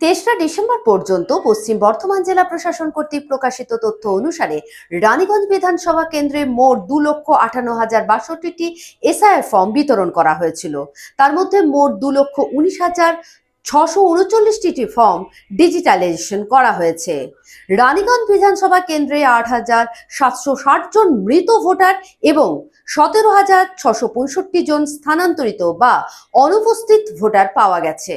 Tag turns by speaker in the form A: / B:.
A: তেসরা ডিসেম্বর পর্যন্ত পশ্চিম বর্ধমান জেলা প্রশাসন কর্তৃক প্রকাশিত তথ্য অনুসারে রানীগঞ্জ বিধানসভা কেন্দ্রে মোট দু লক্ষ আটান্ন হাজার বাষট্টিটি এসআইআর ফর্ম বিতরণ করা হয়েছিল। তার মধ্যে মোট দু লক্ষ উনিশ হাজার ছশো উনচল্লিশটি ফর্ম ডিজিটালাইজেশন করা হয়েছে। রানীগঞ্জ বিধানসভা কেন্দ্রে আট হাজার সাতশো ষাট জন মৃত ভোটার এবং সতেরো হাজার ছশো পঁয়ষট্টি জন স্থানান্তরিত বা অনুপস্থিত ভোটার পাওয়া গেছে।